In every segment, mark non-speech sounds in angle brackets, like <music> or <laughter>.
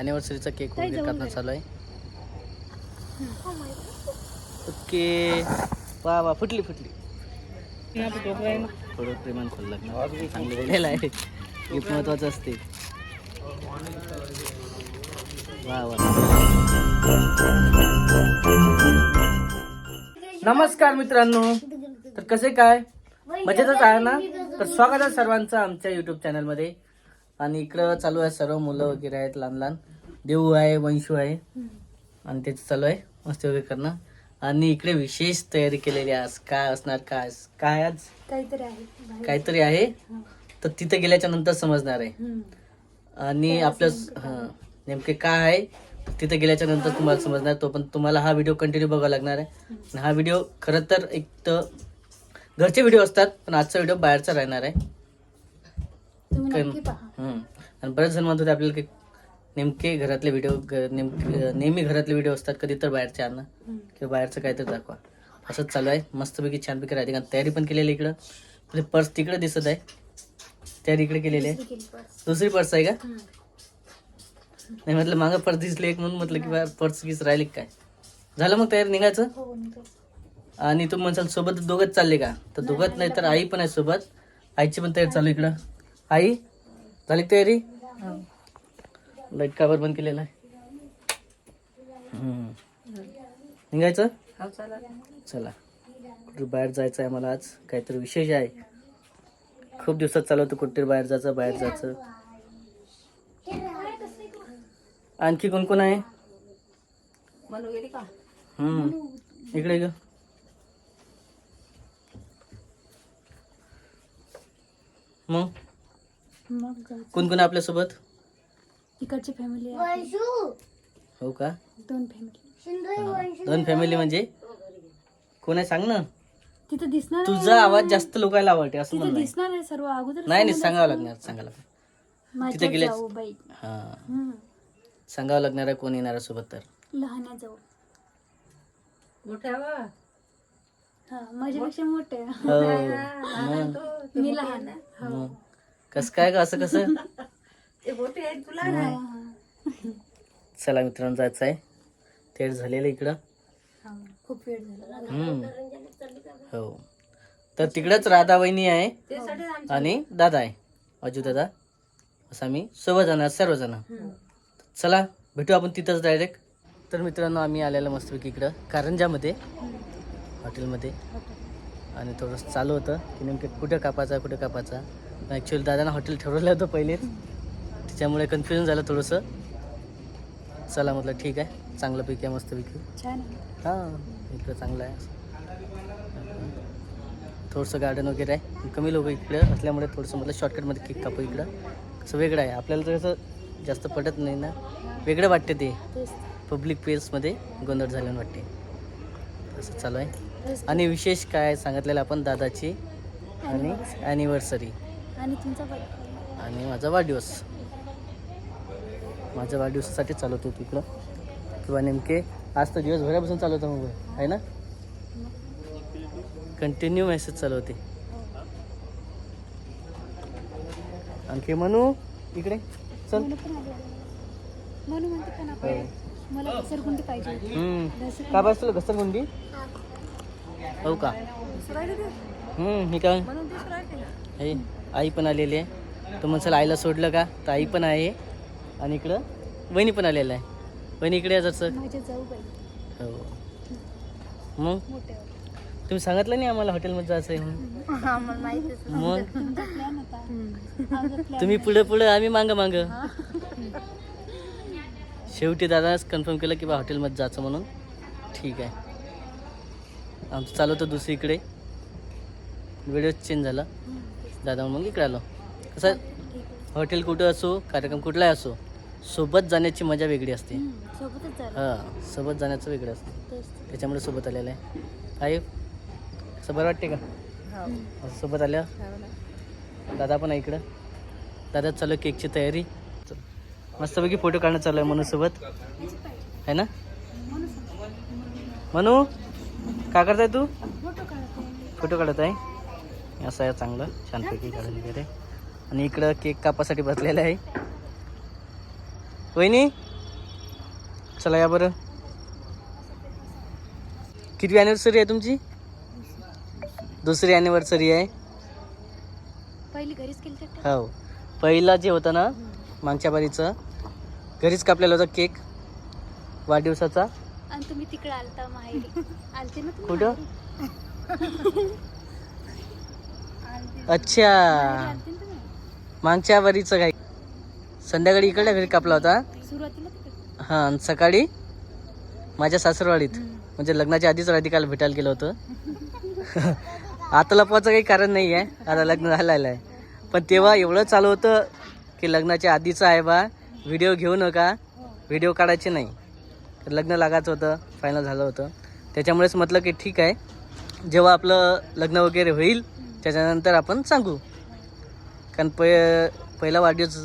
अॅनिव्हर्सरीचा cake वगैरे करणं चालू आहे ओके. वा वा फुटली फुटली. थोडं प्रेमान चांगलं आहे. गिफ्ट महत्वाचं असते. वा वा. नमस्कार मित्रांनो. तर कसे काय? मजेतच आहे ना? तर स्वागत आहे सर्वांचं आमच्या युट्यूब चॅनलमध्ये आणि इकडं चालू आहे सर्व मुलं वगैरे आहेत लहान लहान. देऊ आहे वंशू आहे. आणि तेच चालू आहे मस्ती वगैरे करणं. आणि इकडे विशेष तयारी केलेली आज काय असणार काय काय आज? काहीतरी आहे. काहीतरी आहे? तर तिथे गेल्याच्यानंतर समजणार आहे. आणि आपलं हां. नेमके काय आहे? तिथे गेल्याच्यानंतर तुम्हाला समजणार. तो पण तुम्हाला हा व्हिडिओ कंटिन्यू बघावा लागणार आहे. आणि हा व्हिडिओ खरं तर एक तर घरचे व्हिडिओ असतात पण आजचा व्हिडिओ बाहेरचा राहणार आहे. तुम्ही काय- नक्की पहा. हम्म. आणि बरेच जण म्हणत होते आपल्याला की नेमके घरातले व्हिडिओ नेमके नेहमी घरातले व्हिडिओ असतात कधी तर बाहेरचे आणा. हम्म. किंवा बाहेरचं काहीतरी दाखवा. असंच चालू आहे. मस्तपैकी छानपैकी राहते. कारण तयारी पण केलेली आहे इकडं. आपली पर्स तिकडे दिसत आहे. तयारी इकडे केलेली आहे. दुसरी केली पर्स. दुसरी पर्स आहे का? हम्म. नाही म्हटलं मागं पर्स दिसली एक म्हणून म्हटलं की बा पर्स गीस राहिली का काय? झालं मग तयारी निघायचं? हो निघाल. आणि तू म्हणसाल सोबत दोघंच चालले का? तर दोघंच नाही तर आई पण आहे सोबत. आईची पण तयारी चालू आहे इकडं. आई झाली तयारी? लाइट काबर बंद केलेला आहे. निघायचं? चला. कुठे बाहेर जायचं आहे मला आज. काहीतरी विशेष आहे. खूप दिवसात चालू होतं कुठेतरी बाहेर जायचं बाहेर जायचं. आणखी कोण कोण आहे? हम्म. इकडे ग. मग? मग. कोण कोण आहे आपल्यासोबत? इकडची फॅमिली आहे. हो का? दोन फॅमिली हा. दोन फॅमिली म्हणजे? कोण आहे? सांग ना. तिथं दिसणार तुझा आवाज जास्त लोकांना आवडते असं तिथं म्हणणं आहे. दिसणार आहे सर्व. अगोदर नाही नाही सांगावं लागणार. सांगावं लागणार. माझ्या तिथे जाऊ बाई. हा. हम्म. सांगावं लागणार आहे कोण येणार आहे सोबत तर. लहान आहे जाऊ हा माझ्यापेक्षा मोठे. हो. मग? मी लहान आहे मग? कसं काय का असं कसं. चला मित्रांनो जायचं आहे. तेच झालेलं इकडं. हा, खूप वेळ झाला. ना. हम्म. हो. तर तिकडंच राधा वहिनी आहे आणि दादा आहे. अजू दादा असं आम्ही सोबत जाणार सर्वजण चला भेटू आपण तिथंच डायरेक्ट तर मित्रांनो आम्ही आलेलो मस्तपैकी इकडं कारंजामध्ये हॉटेलमध्ये. आणि थोडंसं चालू होतं की नेमकं कुठं कापायचा कुठं कापायचा. ॲक्च्युअली दादानं हॉटेल ठरवलं होतं पहिलेच त्याच्यामुळे कन्फ्युजन झालं थोडंसं. चला म्हटलं ठीक आहे. चांगलंपैकी आहे मस्तपैकी. छान आहे. हां इकडं चांगलं आहे. थोडंसं गार्डन वगैरे आहे. कमी लोक इकडे असल्यामुळे थोडंसं म्हटलं शॉर्टकटमध्ये केक कापू इकडं. कसं वेगळं आहे. आपल्याला तर कसं जास्त पटत नाही ना. वेगळं वाटते ते. पब्लिक प्लेसमध्ये गोंधळ झाल्यानं वाटते. असं चालू आहे. आणि विशेष काय सांगितलेलं आपण दादाची? आणि ॲनिव्हर्सरी आणि तुमचा birthday. आणि माझा वाढदिवस. माझ्या वाढदिवसासाठी चालवतो तिकडं किंवा नेमके आज तर दिवसभरापासून चालवतो मोबाईल आहे ना? कंटिन्यू मेसेज चालवते. आणखी म्हणू इकडे. चल. म्हणू म्हणते पण आपण मला घसरगुंडी पाहिजे का पाहिजे तुला घसरगुंडी? हो. का? हम्म, मी काय? हे. आई पण आलेली आहे. तू म्हणसाल आईला सोडलं का? तर आई पण आहे. आणि इकडं वहिनी पण आलेलं आहे. वहिनी इकडे आहे जसं माझ्या जाऊ बाई. हो. मग? तुम्ही सांगितलं नाही आम्हाला हॉटेलमध्ये जायचं आहे मग? तुम्ही पुढं पुढं आम्ही मागं मागं. शेवटी दादाच कन्फर्म केलं की बा हॉटेलमध्ये जायचं म्हणून. ठीक आहे. आमचं चालू होतं दुसरीकडे. व्हिडिओ चेंज झाला. दादा मग इकडे आलो. कसं? हॉटेल कुठं असो कार्यक्रम कुठलाही असो सोबत जाण्याची मजा वेगळी असते. हम्म, सोबतच झालं हां सोबत जाण्याचं वेगळं असतं. तेच. त्याच्यामुळे सोबत आलेलं आहे. आई असं बरं वाटते का? असं सोबत आल्या दादा पण आहे इकडं. दादा चालू आहे केकची तयारी. चल. मस्तपैकी फोटो काढणं चालू आहे मनूसोबत आहे ना? मनू काय करताय तू? फोटो काढत आहे. असं आहे चांगलं. छानपैकी काढून वगैरे आणि इकडं केक कापासाठी बसलेलं आहे. वहिनी? चला या बरं. कितवी अॅनिव्हर्सरी आहे तुमची? दुसरी अॅनिव्हर्सरी आहे. पहिली घरीच हो. पहिला जे होतं ना मागच्या बारीचं घरीच कापलेला होता केक. वाढदिवसाचा. आणि तुम्ही तिकडे आलता माहेरी. आलते ना कुठं? अच्छा. मागच्या बारीचं काय संध्याकाळी इकडल्या घरी कापला होता. हा हां आणि सकाळी माझ्या सासरवाडीत म्हणजे लग्नाच्या आधीच राधिकाला भेटायला गेलं होतं. <laughs> आता लपवायचं काही कारण नाही आहे आता लग्न झालेलं आहे. पण तेव्हा एवढं चालू होतं की लग्नाच्या आधीचं आहे बा व्हिडिओ घेऊ नका. व्हिडिओ काढायचे नाही. तर लग्न लागायचं होतं फायनल झालं होतं. त्याच्यामुळेच म्हटलं की ठीक आहे. जेव्हा आपलं लग्न वगैरे होईल त्याच्यानंतर आपण सांगू. कारण पै पहिला वाढदिवस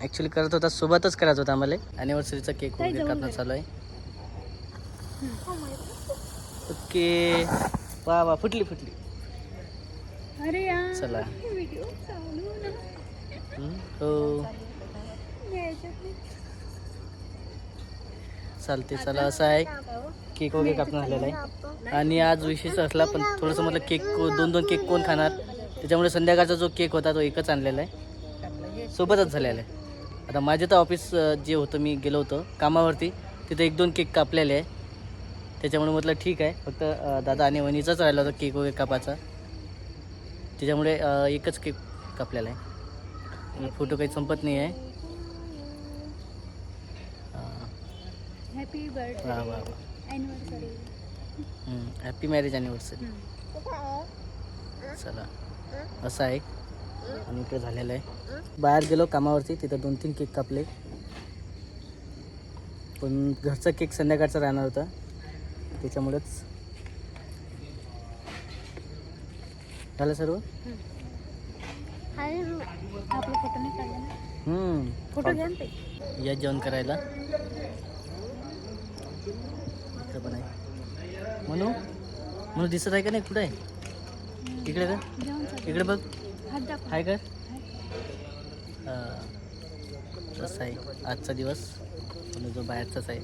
ॲक्च्युली करत होता सोबतच करायचा होता आम्हाला. ॲनिव्हर्सरीचा केक वगैरे आहे. चालू आहे ओके. वा वा फुटली फुटली. अरे चला. हो. चालते. चला असं आहे. केक वगैरे कापून झालेला आहे. आणि आज विशेष असला पण थोडंसं म्हटलं केक दोन दोन केक कोण खाणार? त्याच्यामुळे संध्याकाळचा जो केक होता तो एकच आणलेला आहे. सोबतच झालेला आहे. आता माझे तर ऑफिस जे होतं मी गेलो होतो कामावरती तिथे एक दोन केक कापलेले आहे. त्याच्यामुळे म्हटलं ठीक आहे. फक्त दादा आणि वणीचाच राहिला होता केक वगैरे कापाचा त्याच्यामुळे एकच केक कापलेला आहे. फोटो काही संपत नाही आहे. हॅपी बर्थडे वा वा अॅनिव्हर्सरी हॅपी मॅरेज अॅनिव्हर्सरी चला. असं आहे. आणि इकडे झालेलं आहे. बाहेर गेलो कामावरती तिथं दोन तीन केक कापले. पण घरचा केक संध्याकाळचा राहणार होता. त्याच्यामुळेच. झालं सर्व? फोटो घ्या या जेवण करायला इकडे पण आहे म्हणू म्हणू दिसत आहे का नाही? कुठं आहे? इकडे का? इकडे बघ. आहे का. तसं आहे. आजचा दिवस. म्हणून जो बाहेरचाच आहे.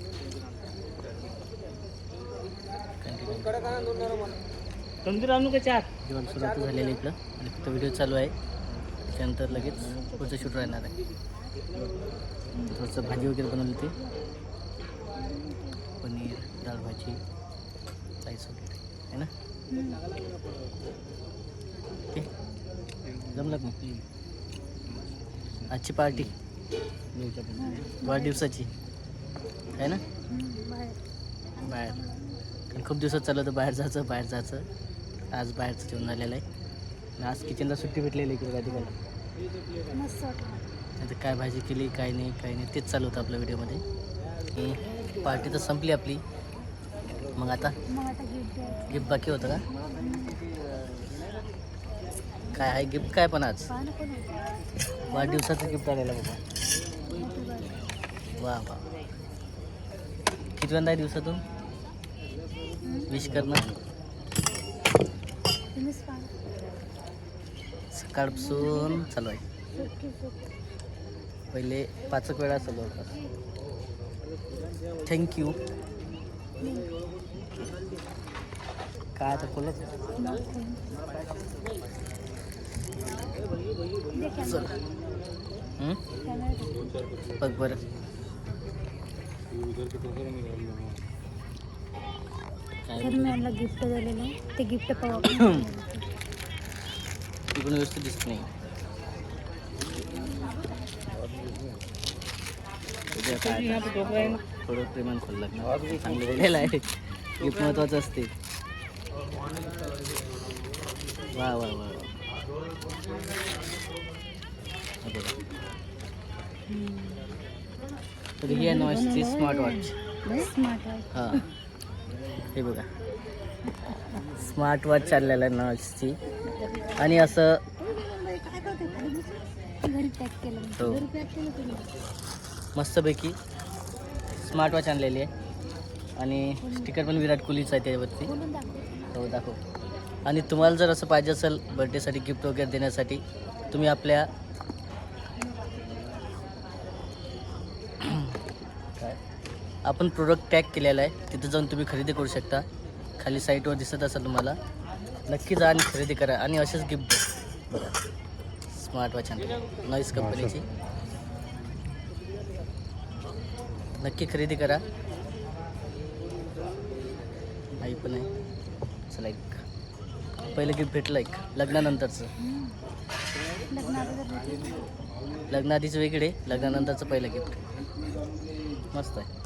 तंदूर आणू का चार? जेवण सुरुवात झालेलं इकडं. आणि फक्त व्हिडिओ चालू आहे. त्याच्यानंतर लगेच पुढचं शूट राहणार आहे. थोडंसं भाजी वगैरे बनवली होती. पनीर डाळ भाजी. वगैरे आहे ना? जमलं का मग? आजची पार्टी? वाढदिवसाची. आहे ना? बाहेर. खूप दिवसात चाललं होतं बाहेर जायचं बाहेर जायचं. आज बाहेरचं जेवण झालेलं आहे. आज किचनला सुट्टी भेटलेली इकडे वाटलं नाही तर काय भाजी केली काय नाही काय नाही तेच चालू होतं आपल्या व्हिडिओमध्ये. पार्टी तर संपली आपली. मग आता गिफ्ट बाकी होतं का? काय आहे? गिफ्ट काय पण आज? वाढदिवसाचं गिफ्ट आलेलं बाबा वा वा. कितव्यांदा आहे दिवसातून? विश करणं सकाळपासून चालू आहे. पहिले पाच एक वेळा चालू होता. थँक्यू काय आता खोलत? बघ बरं. तर गिफ्ट आहे. ते गिफ्ट पाहू आपण. इकडून व्यवस्थित दिसत नाही. काय? थोडं प्रेमान खोल लागणार चांगलं बोलायला आहे. गिफ्ट महत्वाचं असते. वा वा वा वा. तर ही आहे नॉईसची स्मार्ट वॉच हां. हे बघा. स्मार्ट वॉच चाललेलं आहे नॉईसची आणि असं हो. मस्तपैकी स्मार्ट वॉच आणलेली आहे. आणि स्टिकर पण विराट कोहलीचं आहे त्याच्यावरती हो दाखव. आणि तुम्हाला जर असं पाहिजे असेल बर्थडेसाठी गिफ्ट वगैरे देण्यासाठी तुम्ही आपल्या काय? आपण प्रोडक्ट टॅग केलेला आहे. तिथं जाऊन तुम्ही खरेदी करू शकता. खाली साईटवर दिसत असेल तुम्हाला. नक्की जा आणि खरेदी करा. आणि असेच गिफ्ट बघा स्मार्ट वॉच नॉईस कंपनीची नक्की खरेदी करा. आई पण आहे. चला पहिलं गिफ्ट भेटलं एक लग्नानंतरचं. लग्नाआधीच वेगळे लग्नानंतरचं पहिलं गिफ्ट मस्त आहे.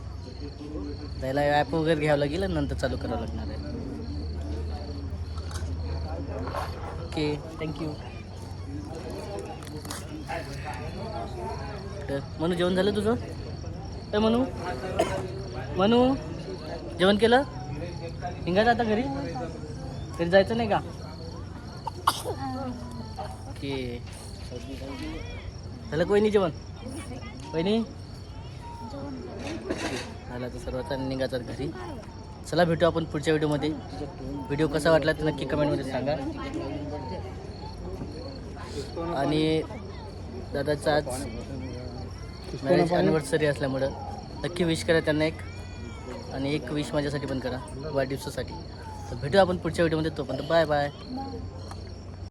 त्याला ॲप वगैरे घ्यावं लागेल आणि नंतर चालू करावं लागणार आहे. ओके थँक्यू मनू जेवण झालं तुझं? तर मनू? मनू? जेवण केलं? हिंगायचं आता घरी? घरी जायचं नाही का? ओके. झालं कोणी जेवण? वहिनी झालं तर सर्वांचा निघायचं घरी. चला भेटू आपण पुढच्या व्हिडिओमध्ये. व्हिडिओ कसा वाटला तर नक्की कमेंटमध्ये सांगा. आणि दादाचा आज मॅरेज ॲनिव्हर्सरी असल्यामुळं नक्की विश करा त्यांना एक. आणि एक विश माझ्यासाठी पण करा वाढदिवसासाठी तर भेटू आपण पुढच्या व्हिडिओमध्ये तोपर्यंत बाय बाय बाय.